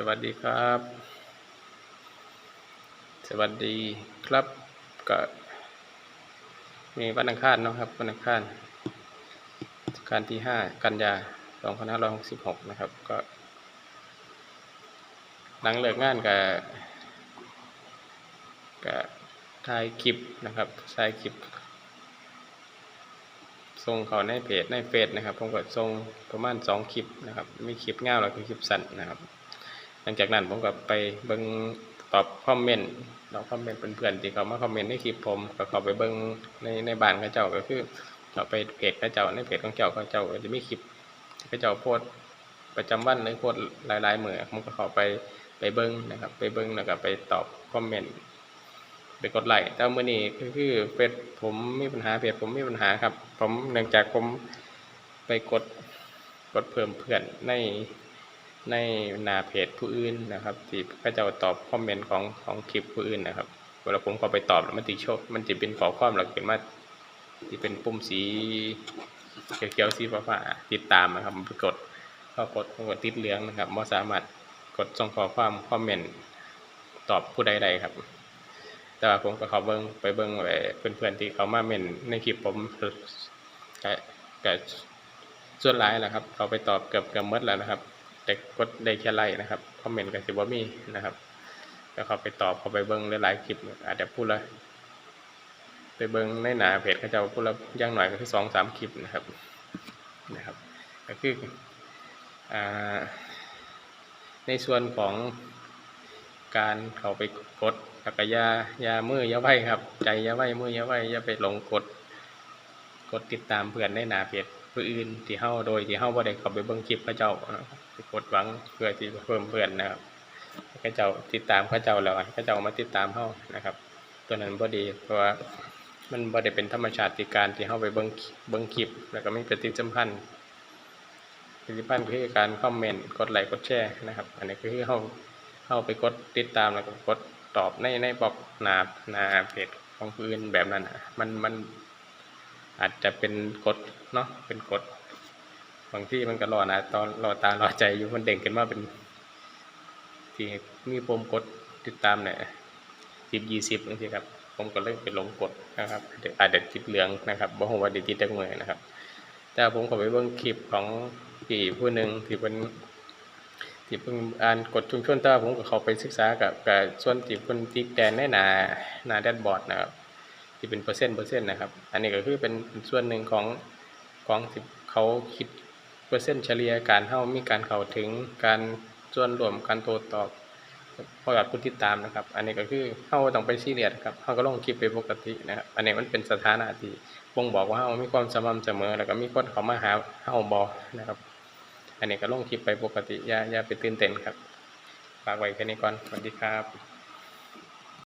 สวัสดีครับ สวัสดีครับก็มีวันอังคารเนาะครับวันอังคารการที่ห้ากันยาสองพันห้าร้อยหกสิบหกนะครับ ก็หลังเลิกงานกับกับถ่ายคลิปนะครับถ่ายคลิปส่งเขาในเพจในเฟซนะครับผมก็ส่งประมาณสองคลิปนะครับ มีคลิปเงาแล้วก็คลิปสั้นนะครับ หลังจากนั้นผมก็ไปเบิ่งตอบคอมเมนต์ตอบคอมเมนต์เพื่อนๆที่เขามาคอมเมนต์ในคลิปผมก็เขาไปเบิ่งในในบ้านเขาเจ้าก็คือเขาไปเพจเขาเจ้าในเพจของเจ้าเขาเจ้าจะมีคลิปเขาเจ้าโพสประจำวันหรือโพสหลายๆมื้อผมก็เขาไปไปเบิ่งนะครับ ไปเบิ่งแล้วก็ไปตอบคอมเมนต์ไปกดไลค์แต่เมื่อนี้ก็คือเพจผมมีปัญหาเพจผมมีปัญหาครับ ผมเนื่องจากผมไปกดกดเพิ่มเพื่อนใน ในนาเพจผู้อื่นนะครับที่เขาจะตอบคอมเมนต์ของของคลิปผู้อื่นนะครับเวลาผมเข้าไปตอบมันติโชคมันจะเป็นข้อความหลักเป็นมาที่เป็นปุ่มสีเขียวๆสีฟ้าๆติดตามนะครับไปกดพอกดกดติดเหลืองนะครับไม่สามารถกดส่งข้อความคอมเมนต์ตอบผู้ใดๆครับ แต่ว่าผมก็เขาเบิ้งไปเบิ้งไว้เพื่อนๆที่เขามาเมนในคลิปผมก็ก็ส่วนหลายแหละครับ เขาไปตอบเกือบเกือบมดแล้วนะครับ แต่กดได้แค่ไลค์นะครับคอมเมนต์ก็สิบ่ามีนะครับแล้วเขาไปตอบเขาไปเบิ้งหลายๆคลิปอาจจะพูดละไปเบิ้งในหนาเพจเขาจะพูดละอยังหน่อยก็คือสองสามคลิปนะครับนะครับก็คืออในส่วนของการเขาไปกดแล้วก็ยายามืออยาไว้ครับ ใจยาไว้มืออยาไว้ย่าไปหลงกด กดติดตามเพื่อนในหนาเพจ ผู้อื่นที่เฮาโดยที่เฮาบ่ได้เข้าไปเบิ่งคลิปเขาเจ้าไปกดหวังเพื่อที่เพิ่มเพื่อนนะครับให้เจ้าติดตามเขาเจ้าแล้วให้เขาเจ้ามาติดตามเฮานะครับ ตัวนั้นบ่ดีเพราะว่ามันบ่ได้เป็นธรรมชาติการที่เฮาไปเบิ่งเบิ่งคลิป แล้วก็มีปฏิสัมพันธ์ปฏิสัมพันธ์คือการคอมเมนต์กดไลค์กดแชร์นะครับ อันนี้คือเฮาเข้าไปกดติดตามแล้วก็กดตอบในในบล็อกหนาหนาเพจของผู้อื่นแบบนั้นน่ะมันมัน อาจจะเป็นกฎเนาะเป็นกฎบางที่มันก็รอนะตอนรอตารอใจอยู่มันเด้งขึ้นมาเป็น ที่มีปมกดติดตามเนี่ยสิบยี่สิบนี่ครับ ผมก็เลยไปลงกดนะครับอาจจะติดเหลืองนะครับบ่ฮู้ว่าด้ติดจักมือนะครับ แต่ผมก็ไปเบิ่งคลิปของพี่ผู้หนึ่งที่เป็นที่เพิ่งอ่านกฎชุมชนแต่ว่าผมก็เขาไปศึกษากับกับส่วนที่เพิ่นติ๊กแดนในหน้าหน้าแดชบอร์ดนะครับ ที่เป็นเปอร์เซ็นต์เปอร์เซ็นต์นะครับ อันนี้ก็คือเป็นส่วนหนึ่งของของที่เขาคิดเปอร์เซ็นต์เฉลี่ยการเฮามีการเข้าถึงการส่วนรวมการโตตอบพอยอดผู้ติดตามนะครับ อันนี้ก็คือเฮาต้องไปซีเรียสครับเฮาก็ลงคลิปไปปกตินะครับ อันนี้มันเป็นสถานะที่บ่งบอกว่าเฮามีความสม่ำเสมอ แล้วก็มีคนเขามาหาเฮาบ่นะครับ อันนี้ก็ลงคลิปไปปกติอย่าอย่าไปตื่นเต้นครับฝากไว้แค่นี้ก่อนสวัสดีครับ